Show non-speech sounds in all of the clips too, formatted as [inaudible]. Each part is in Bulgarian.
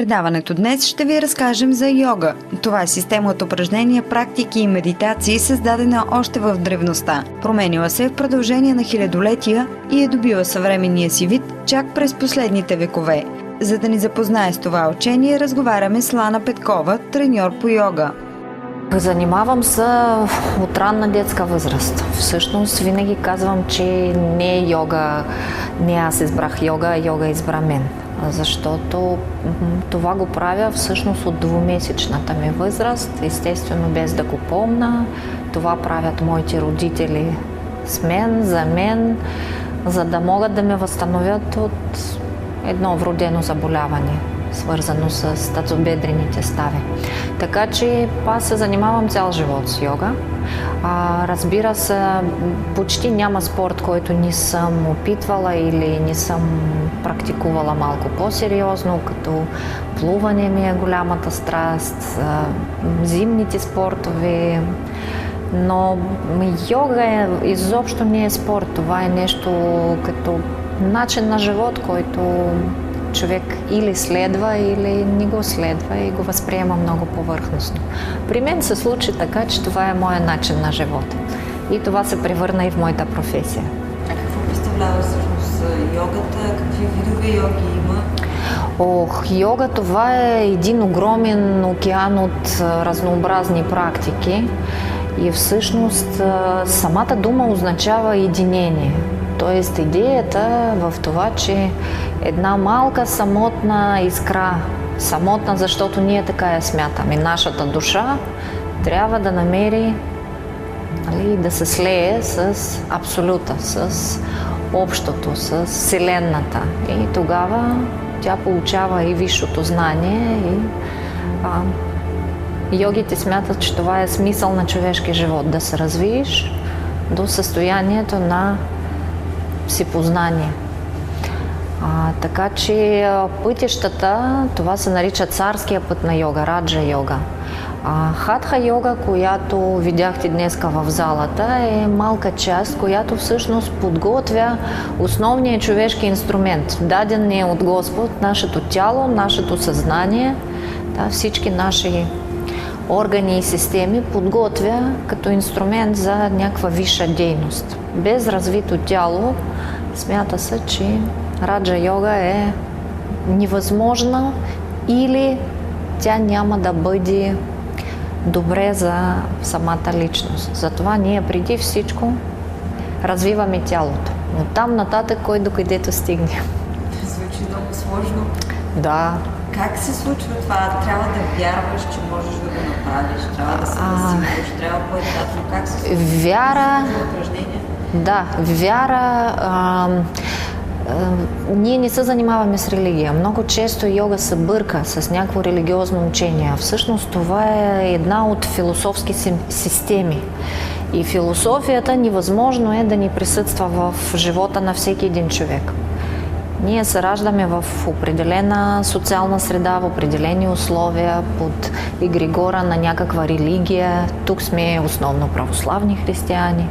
предаването днес ще ви разкажем за йога. Това е система от упражнения, практики и медитации, създадена още в древността. Променила се в продължение на хилядолетия и е добила съвременния си вид чак през последните векове. За да ни запознае с това учение, разговаряме с Лана Петкова, треньор по йога. Занимавам се от ранна детска възраст. Всъщност винаги казвам, че не е йога, не аз избрах йога, а йога избра мен защото това го правя всъщност от двумесечната ми възраст, естествено без да го помна. Това правят моите родители с мен, за мен, за да могат да ме възстановят от едно вродено заболяване свързано с тазобедрените стави. Така че аз се занимавам цял живот с йога. А, разбира се, почти няма спорт, който не съм опитвала или не съм практикувала малко по-сериозно, като плуване ми е голямата страст, зимните спортове, но йога е, изобщо не е спорт. Това е нещо като начин на живот, който човек или следва, или не го следва и го възприема много повърхностно. При мен се случи така, че това е моя начин на живота. И това се превърна и в моята професия. А какво представлява всъщност йогата? Какви видове йоги има? Ох, йога това е един огромен океан от разнообразни практики и всъщност самата дума означава единение. Тоест идеята в това, че една малка самотна искра, самотна, защото ние така я смятаме, нашата душа трябва да намери нали, да се слее с абсолюта, с общото, с Вселената. И тогава тя получава и висшето знание и а, йогите смятат, че това е смисъл на човешкия живот, да се развиеш до състоянието на всепознание. А, така че пътищата, това се нарича царския път на йога, раджа йога. А, хатха йога, която видяхте днес в залата, е малка част, която всъщност подготвя основния човешки инструмент. Даден ни е от Господ, нашето тяло, нашето съзнание, да, всички наши органи и системи подготвя като инструмент за някаква висша дейност. Без развито тяло смята се, че раджа йога е невъзможна или тя няма да бъде добре за самата личност. Затова ние преди всичко развиваме тялото. Но там нататък кой до където стигне. Звучи много сложно. Да. Как се случва това? Трябва да вярваш, че можеш да го направиш, трябва да се насилваш, трябва по-етапно. Как се случва? Вяра. Да, вяра. А, ние не се занимаваме с религия. Много често йога се бърка с някакво религиозно учение. Всъщност това е една от философски системи. И философията невъзможно е да ни присъства в живота на всеки един човек. Ние се раждаме в определена социална среда, в определени условия, под игригора на някаква религия. Тук сме основно православни християни.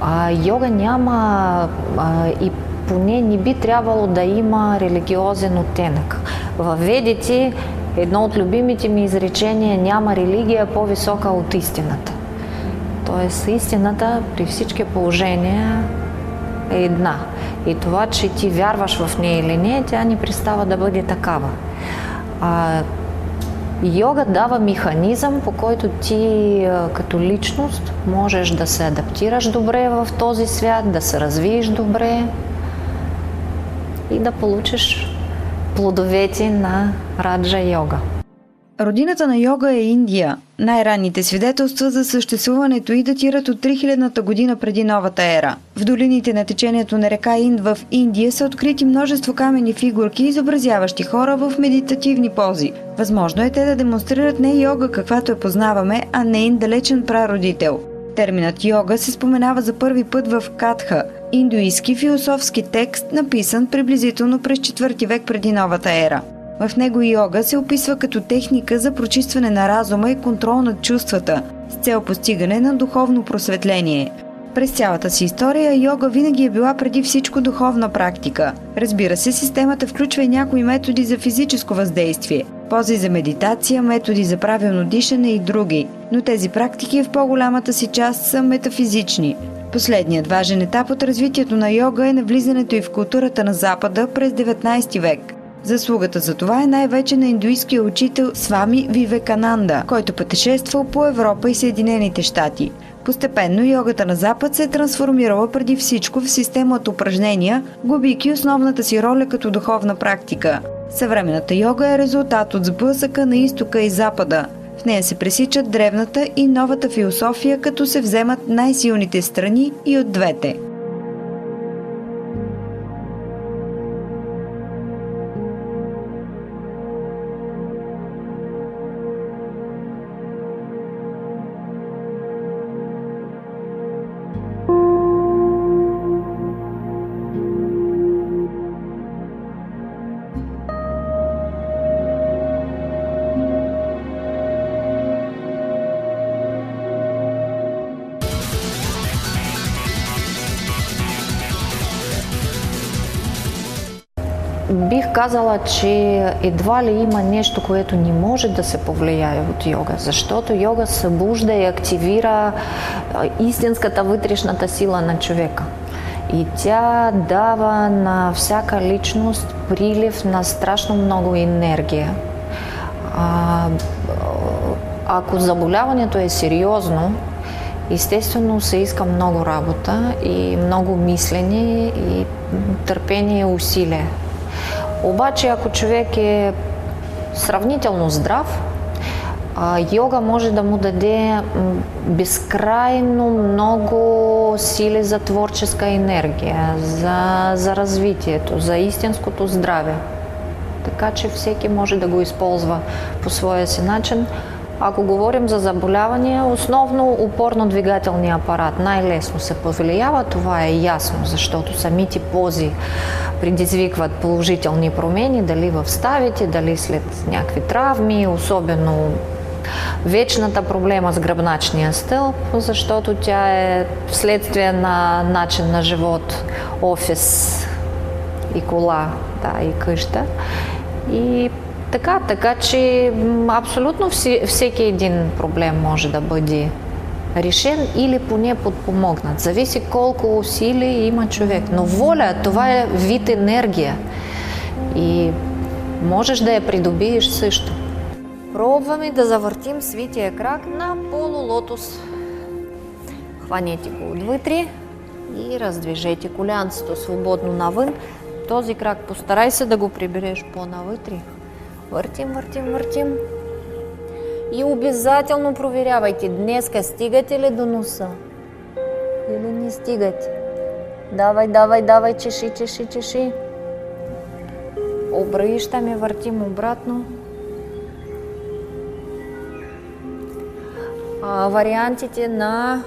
А, йога няма а, и поне не би трябвало да има религиозен оттенък. В ведите едно от любимите ми изречения няма религия по-висока от истината. Тоест истината при всички положения е една. И това, че ти вярваш в нея или не, тя ни пристава да бъде такава. А, йога дава механизъм, по който ти като личност можеш да се адаптираш добре в този свят, да се развиеш добре, и да получиш плодовете на раджа йога. Родината на йога е Индия. Най-ранните свидетелства за съществуването и датират от 3000-та година преди новата ера. В долините на течението на река Инд в Индия са открити множество камени фигурки, изобразяващи хора в медитативни пози. Възможно е те да демонстрират не йога, каквато я познаваме, а нейн далечен прародител – Терминът йога се споменава за първи път в Катха, индуистски философски текст, написан приблизително през 4 век преди новата ера. В него йога се описва като техника за прочистване на разума и контрол над чувствата с цел постигане на духовно просветление. През цялата си история йога винаги е била преди всичко духовна практика. Разбира се, системата включва и някои методи за физическо въздействие, пози за медитация, методи за правилно дишане и други, но тези практики в по-голямата си част са метафизични. Последният важен етап от развитието на йога е навлизането и в културата на Запада през 19 век. Заслугата за това е най-вече на индуистския учител Свами Вивекананда, който пътешествал по Европа и Съединените щати. Постепенно йогата на Запад се е трансформирала преди всичко в система от упражнения, губейки основната си роля като духовна практика. Съвременната йога е резултат от сблъсъка на изтока и запада. В нея се пресичат древната и новата философия, като се вземат най-силните страни и от двете. Казала, че едва ли има нещо, което не може да се повлияе от йога, защото йога събужда и активира истинската вътрешната сила на човека. И тя дава на всяка личност прилив на страшно много енергия. А, ако заболяването е сериозно, естествено се иска много работа и много мислене и търпение и усилие. Обаче, ако човек е сравнително здрав, йога може да му даде безкрайно много сили за творческа енергия, за, за развитието, за истинското здраве. Така че всеки може да го използва по своя си начин. Ако говорим за заболявания, основно упорно-двигателния апарат най-лесно се повлиява. Това е ясно, защото самите пози предизвикват положителни промени, дали в ставите, дали след някакви травми, особено вечната проблема с гръбначния стълб, защото тя е вследствие на начин на живот, офис и кола, да, и къща. И така, така че абсолютно всеки един проблем може да бъде решен или поне подпомогнат. Зависи колко усилия има човек. Но воля, това е вид енергия. И можеш да я придобиеш също. Пробваме да завъртим свития крак на полулотос. Хванете го отвътре и раздвижете колянцето свободно навън. Този крак постарай се да го прибереш по-навътре. Въртим, въртим, въртим. И обязателно проверявайте, днеска стигате ли до носа? Или не стигате? Давай, давай, давай, чеши, чеши, чеши. Обръщаме, въртим обратно. А, вариантите на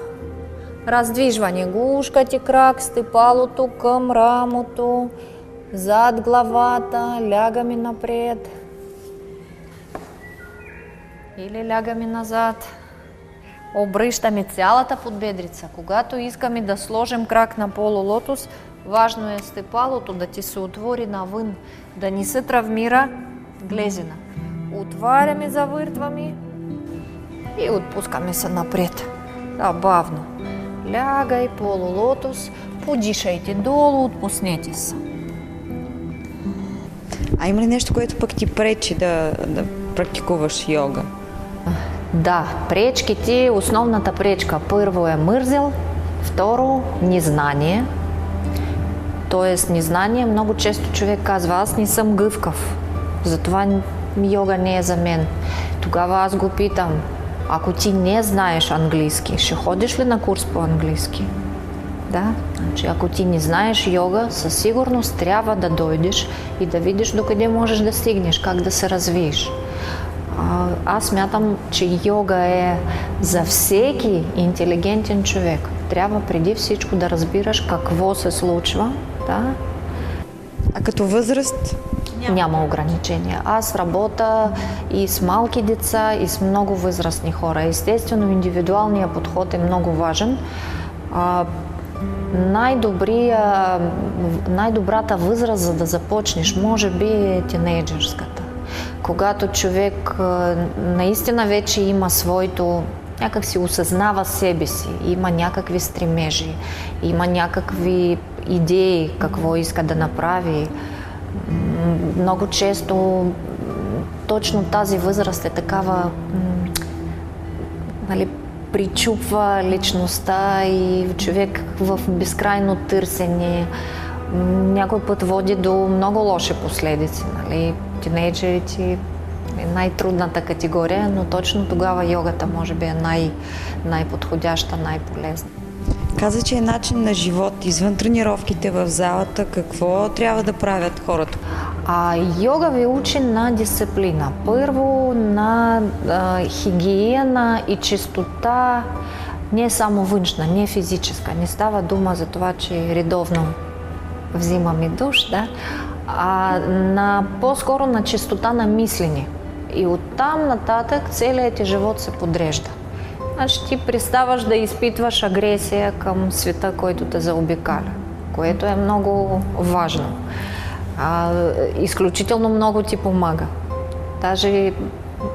раздвижване. Гушкате крак, стъпалото към рамото, зад главата, лягаме напред. Или лягаме назад. Обръщаме цялата подбедрица. Когато искаме да сложим крак на полулотос, важно е стъпалото да ти се отвори навън, да не се травмира глезина. Отваряме, завъртваме и отпускаме се напред. Да, бавно. Лягай, полулотос, подишайте долу, отпуснете се. А има ли нещо, което пък ти пречи да, да практикуваш йога? Да, пречките, основната пречка първо е мързел, второ незнание. Тоест незнание, много често човек казва, аз не съм гъвкав, затова йога не е за мен. Тогава аз го питам, ако ти не знаеш английски, ще ходиш ли на курс по английски? Да, значи ако ти не знаеш йога, със сигурност трябва да дойдеш и да видиш докъде можеш да стигнеш, как да се развиеш. Аз мятам, че йога е за всеки интелигентен човек. Трябва преди всичко да разбираш какво се случва. Да? А като възраст? Няма. Няма ограничения. Аз работя и с малки деца, и с много възрастни хора. Естествено, индивидуалният подход е много важен. А, най-добрата възраст за да започнеш може би е тинейджърската. Когато човек наистина вече има своето някак си осъзнава себе си, има някакви стремежи, има някакви идеи какво иска да направи. Много често точно тази възраст е такава, нали, причупва личността и човек в безкрайно търсене. Някой път води до много лоши последици. Нали? Тинейджерите е най-трудната категория, но точно тогава йогата може би е най- най-подходяща, най-полезна. Каза, че е начин на живот. Извън тренировките в залата, какво трябва да правят хората? А йога ви учи на дисциплина. Първо на а, хигиена и чистота не само външна, не физическа. Не става дума за това, че редовно взимаме душ, да? А на, по-скоро на чистота на мислени. И оттам нататък целият ти живот се подрежда. Значи ти приставаш да изпитваш агресия към света, който те заобикаля, което е много важно. А, изключително много ти помага. Даже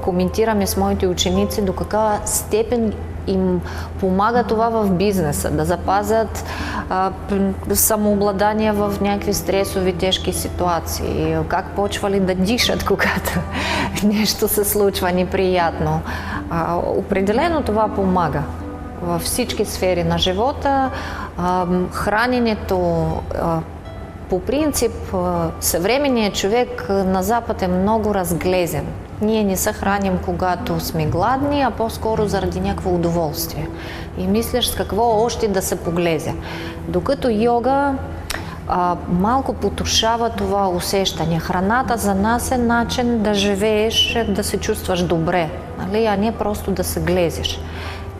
коментираме с моите ученици до каква степен им помага това в бизнеса, да запазят самообладание в някакви стресови, тежки ситуации, как почвали да дишат, [laughs] когато нещо се случва неприятно. А, определено това помага във всички сфери на живота. А, храненето, а, по принцип, съвременният човек на Запад е много разглезен. Ние не се храним, когато сме гладни, а по-скоро заради някакво удоволствие. И мислиш с какво още да се поглезе. Докато йога а, малко потушава това усещане. Храната за нас е начин да живееш, да се чувстваш добре, нали? а не просто да се глезеш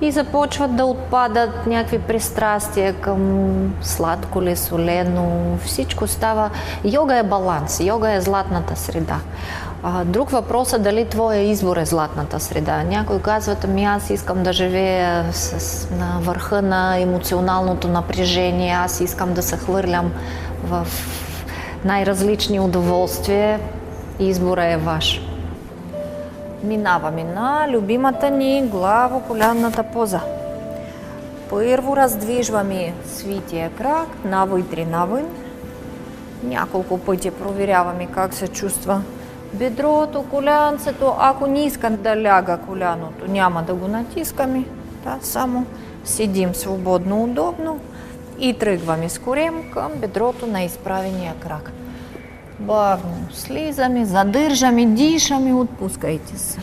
и започват да отпадат някакви пристрастия към сладко ли, солено. Всичко става... Йога е баланс, йога е златната среда. Друг въпрос е дали твоя избор е златната среда. Някой казват, ами аз искам да живея с, на върха на емоционалното напрежение, аз искам да се хвърлям в най-различни удоволствия. Избора е ваш. Минаваме на любимата ни главо-колянната поза. Първо раздвижваме свития крак, навътре навън. Няколко пъти проверяваме как се чувства бедрото, колянцето. Ако не искам да ляга коляното, няма да го натискаме. Да, само седим свободно, удобно и тръгваме с корем към бедрото на изправения крак. Бавно слизаме, задържаме, дишаме, отпускайте се.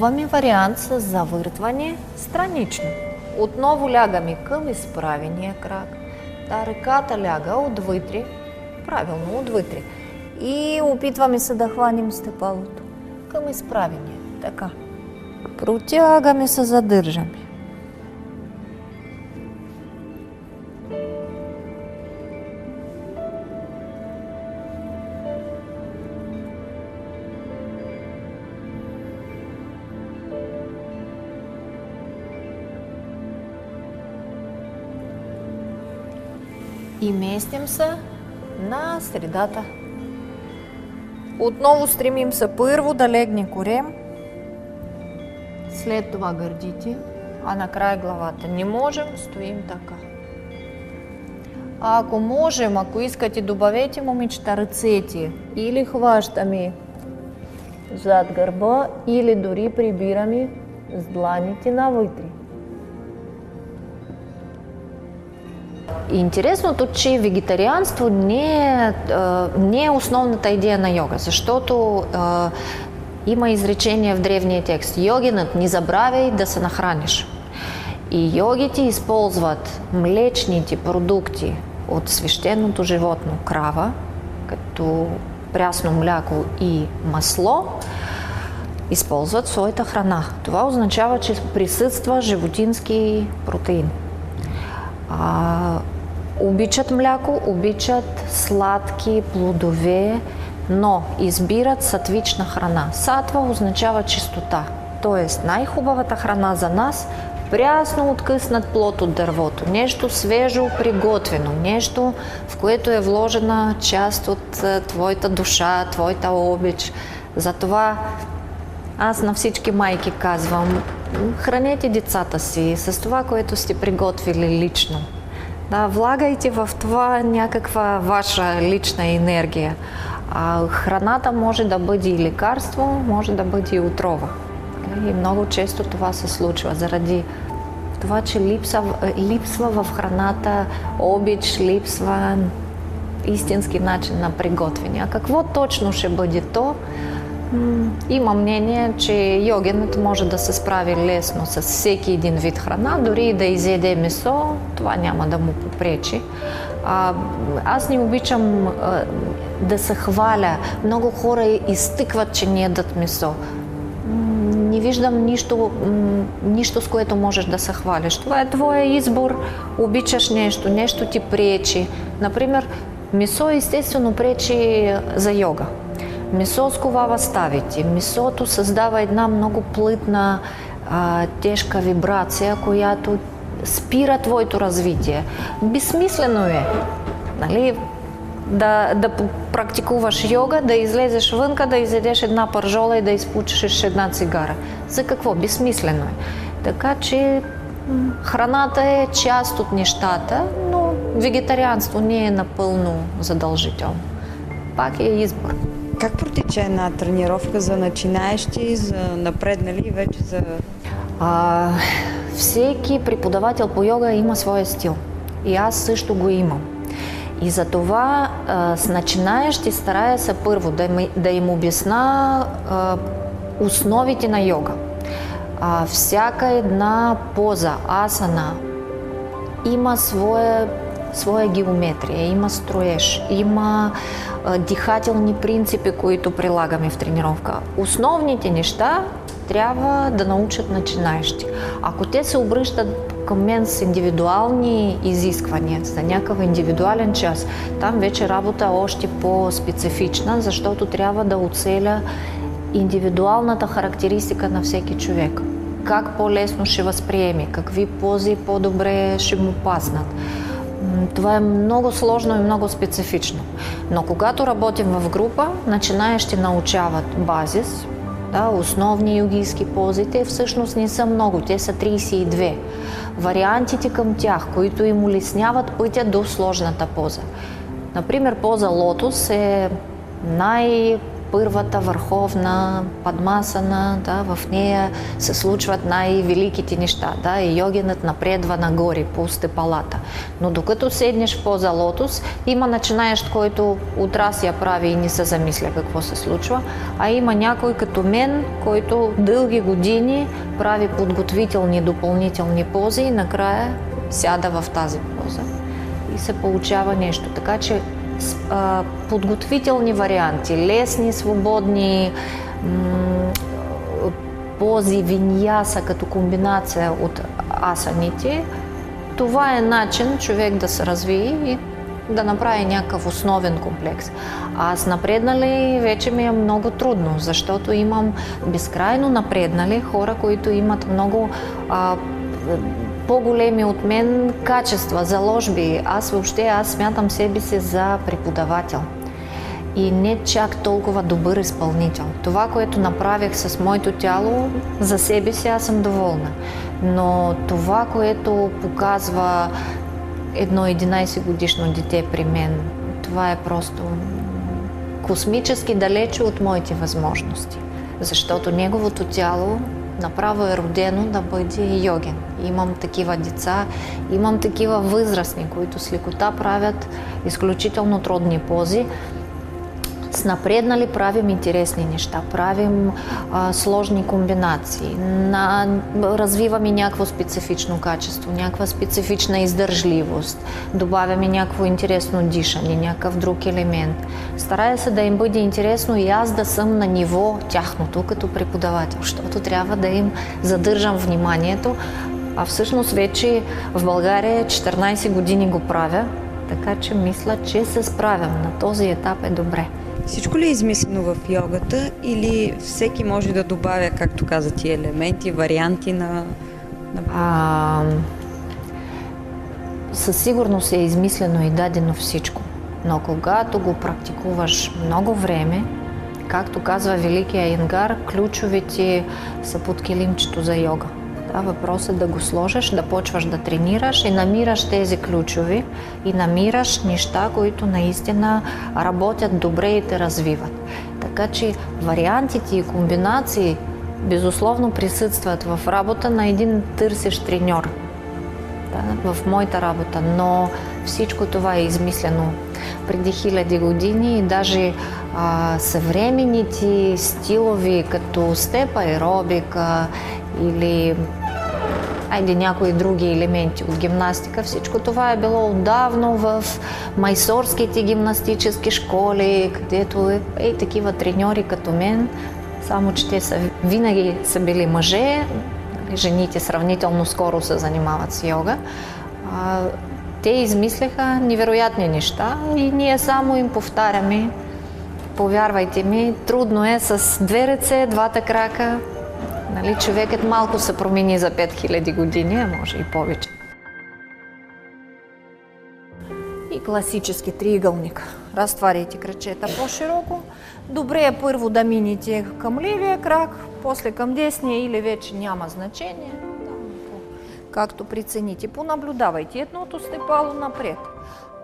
Пробваме вариант с завъртване странично. Отново лягаме към изправения крак. Та ръката ляга отвътре, правилно отвътре. И опитваме се да хванем стъпалото към изправения. Така. Протягаме се, задържаме. и местим се на средата. Отново стремим се първо да легне корем, след това гърдите, а накрая главата. Не можем, стоим така. А ако можем, ако искате, добавете момичета ръцете или хващаме зад гърба, или дори прибираме с дланите навътре. Интересното, че вегетарианство не е, не е основната идея на йога, защото има изречение в древния текст. Йогинът не забравяй да се нахраниш. И йогите използват млечните продукти от свещеното животно крава, като прясно мляко и масло, използват своята храна. Това означава, че присъства животински протеин. А, обичат мляко, обичат сладки плодове, но избират сатвична храна. Сатва означава чистота. Тоест най-хубавата храна за нас прясно откъснат плод от дървото, нещо свежо приготвено, нещо, в което е вложена част от твоята душа, твоята обич. Затова аз на всички майки казвам, хранете децата си с това, което сте приготвили лично. Да, влагайте в това някаква ваша лична енергия. А храната може да бъде и лекарство, може да бъде и отрова. И много често това се случва заради това, че липсва, липсва в храната обич, липсва истински начин на приготвяне. А какво точно ще бъде то? Има мнение, че йогенът може да се справи лесно с всеки един вид храна, дори и да изеде месо, това няма да му попречи. А, аз не обичам а, да се хваля. Много хора изтъкват, че не ядат месо. Не виждам нищо, нищо, с което можеш да се хвалиш. Това е твоя избор. Обичаш нещо, нещо ти пречи. Например, месо естествено пречи за йога. Месо сковава ставите. Месото създава една много плътна, тежка вибрация, която спира твоето развитие. Безсмислено е. Нали? Да, да практикуваш йога, да излезеш вънка, да изедеш една пържола и да изпучиш една цигара. За какво? Безсмислено е. Така че храната е част от нещата, но вегетарианство не е напълно задължително. Пак е избор. Как протича една тренировка за начинаещи, за напреднали и вече за... А, всеки преподавател по йога има своя стил. И аз също го имам. И за това с начинаещи старая се първо да им, да им обясна а, основите на йога. А, всяка една поза, асана, има своя, своя геометрия, има строеж, има дихателни принципи, които прилагаме в тренировка. Основните неща трябва да научат начинаещи. Ако те се обръщат към мен с индивидуални изисквания за някакъв индивидуален час, там вече работа е още по-специфична, защото трябва да оцеля индивидуалната характеристика на всеки човек. Как по-лесно ще възприеме, какви пози по-добре ще му паснат. Това е много сложно и много специфично. Но когато работим в група, начинаещи научават базис, да, основни йогийски пози, те всъщност не са много, те са 32. Вариантите към тях, които им улесняват пътя до сложната поза. Например, поза лотос е най- първата върховна падмасана, да, в нея се случват най-великите неща. Да, и йогинът напредва нагоре по степалата. Но докато седнеш в поза лотос, има начинаещ, който от раз я прави и не се замисля какво се случва, а има някой като мен, който дълги години прави подготвителни допълнителни пози и накрая сяда в тази поза и се получава нещо. Така че подготвителни варианти, лесни, свободни пози, виньяса като комбинация от асаните. Това е начин човек да се развие и да направи някакъв основен комплекс. А с напреднали вече ми е много трудно, защото имам безкрайно напреднали хора, които имат много а, по-големи от мен качества, заложби. Аз въобще аз смятам себе си за преподавател и не чак толкова добър изпълнител. Това, което направих с моето тяло, за себе си аз съм доволна. Но това, което показва едно 11 годишно дете при мен, това е просто космически далече от моите възможности. Защото неговото тяло направо е родено да бъде йоген. Имам такива деца, имам такива възрастни, които с лекота правят изключително трудни пози. С напреднали правим интересни неща, правим а, сложни комбинации, на, развиваме някакво специфично качество, някаква специфична издържливост, добавяме някакво интересно дишане, някакъв друг елемент. Старая се да им бъде интересно и аз да съм на ниво тяхното като преподавател, защото трябва да им задържам вниманието, а всъщност вече в България 14 години го правя, така че мисля, че се справям. На този етап е добре. Всичко ли е измислено в йогата или всеки може да добавя, както каза ти, елементи, варианти на... на... А, със сигурност е измислено и дадено всичко. Но когато го практикуваш много време, както казва Великия Ингар, ключовите са под килимчето за йога. Да, въпрос е да го сложиш, да почваш да тренираш и намираш тези ключови и намираш неща, които наистина работят добре и те развиват. Така че вариантите и комбинации безусловно присъстват в работа на един търсещ треньор. Да, в моята работа, но всичко това е измислено преди хиляди години и даже а, съвременните стилови, като степ аеробика или айде някои други елементи от гимнастика. Всичко това е било отдавно в майсорските гимнастически школи, където е, е такива треньори като мен, само че те са, винаги са били мъже, жените сравнително скоро се занимават с йога. А, те измислиха невероятни неща и ние само им повтаряме. Повярвайте ми, трудно е с две ръце, двата крака, Нали, човекът малко се промени за 5000 години, а може и повече. И класически триъгълник. Разтваряйте кръчета по-широко. Добре е първо да минете към левия крак, после към десния или вече няма значение. както прецените. Понаблюдавайте едното степало напред,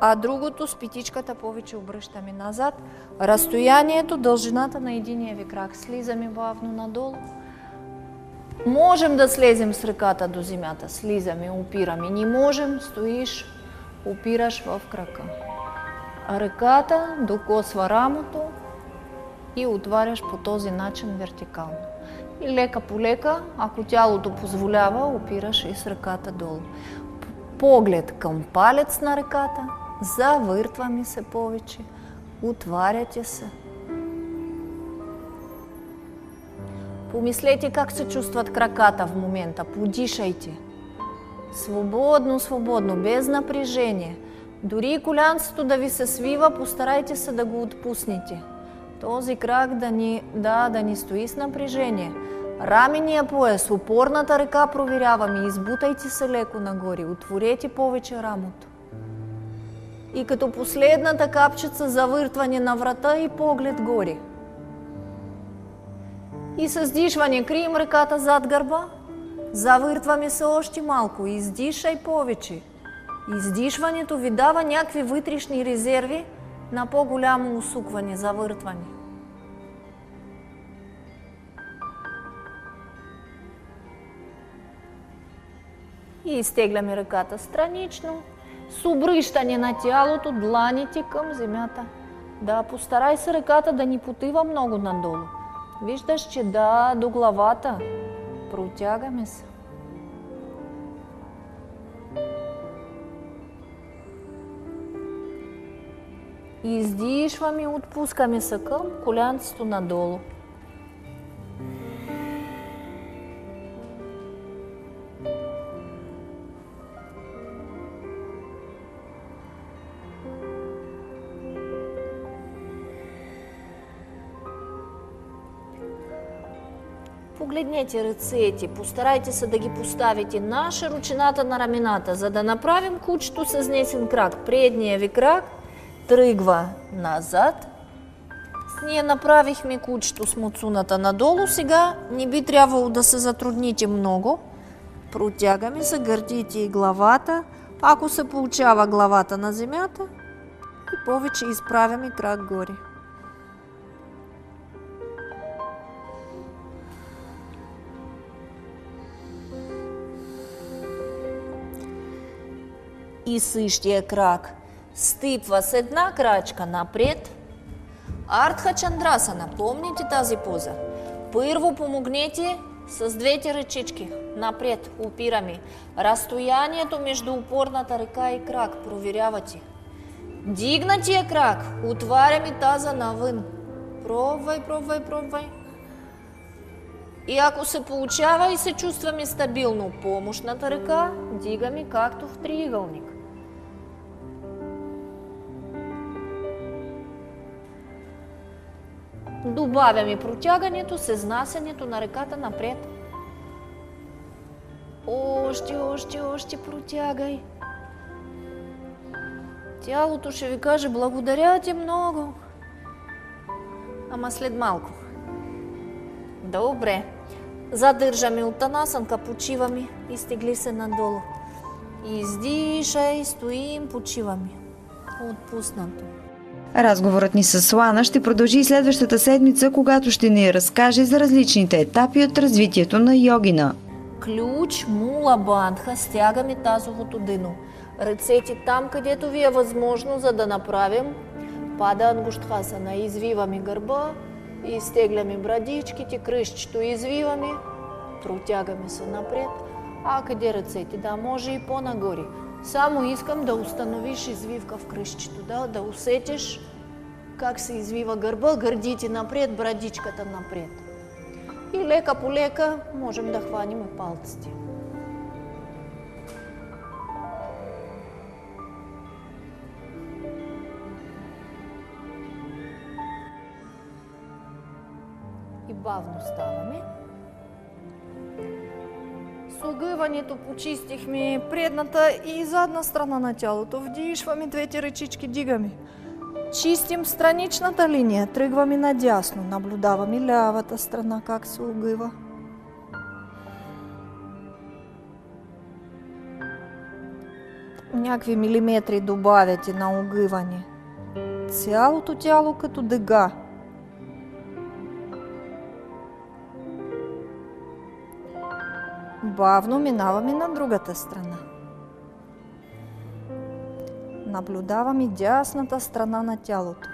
а другото с петичката повече обръщаме назад. Разстоянието, дължината на единия ви крак. Слизаме бавно надолу. Можем да слезем с ръката до земята, слизаме, опираме. Не можем, стоиш, опираш в крака. А ръката докосва рамото и отваряш по този начин вертикално. И лека по лека, ако тялото позволява, опираш и с ръката долу. Поглед към палец на ръката, завъртваме се повече, отваряте се. Помислете как се чувстват краката в момента. Подишайте. Свободно, свободно, без напрежение. Дори и колянцето да ви се свива, постарайте се да го отпуснете. Този крак да ни, да, да ни стои с напрежение. Рамения пояс, опорната ръка проверяваме. Избутайте се леко нагоре, отворете повече рамото. И като последната капчица завъртване на врата и поглед горе – и с дишване крием ръката зад гърба. Завъртваме се още малко. Издишай повече. Издишването ви дава някакви вътрешни резерви на по-голямо усукване, завъртване. И изтегляме ръката странично, с обръщане на тялото, дланите към земята. Да, постарай се ръката да ни потива много надолу. Виждаш, че да, до главата. Протягаме се. Издишваме и отпускаме се към колянцето надолу. Погледнете ръцете, постарайте се да ги поставите на широчината на рамената, за да направим кучето с изнесен крак. Предния ви крак тръгва назад. Ние направихме кучето с муцуната надолу. Сега не би трябвало да се затрудните много. Протягаме се, гърдите и главата. Ако се получава главата на земята, и повече изправяме крак горе. и същия крак стъпва с една крачка напред, Артха Чандрасана, помните тази поза? Първо помогнете с двете ръчички. Напред, опираме. Разстоянието между опорната ръка и крак. Проверявате. Дигнатия крак. Отваряме таза навън. Пробвай, пробвай, пробвай. И ако се получава и се чувстваме стабилно, помощната ръка дигаме както в триъгълник. Добавяме протягането с изнасянето на ръката напред. Още, още, още протягай. Тялото ще ви каже благодаря ти много. Ама след малко. Добре. Задържаме от танасанка, почиваме. Изтегли се надолу. Издишай, стоим, почиваме. Отпуснато. Разговорът ни с Слана ще продължи следващата седмица, когато ще ни разкаже за различните етапи от развитието на йогина. Ключ, мула, бандха, стягаме тазовото дъно. Ръцете там, където ви е възможно, за да направим пада ангуштхасана. Извиваме гърба, изтегляме брадичките, кръщчето извиваме, протягаме се напред. А къде ръцете? Да, може и по-нагоре. Само искам да установиш извивка в кръщчето, да, да усетиш как се извива гърба, гърдите напред, брадичката напред. И лека по лека можем да хванем и палците. И бавно ставаме. С огъването почистихме предната и задна страна на тялото. Вдишваме двете ръчички, дигаме. Чистим страничната линия, тръгваме надясно, наблюдаваме лявата страна как се огъва. Някакви милиметри добавяте на огъване. Цялото тяло като дъга. Бавно минаваме на другата страна. Наблюдаваме дясната страна на тялото.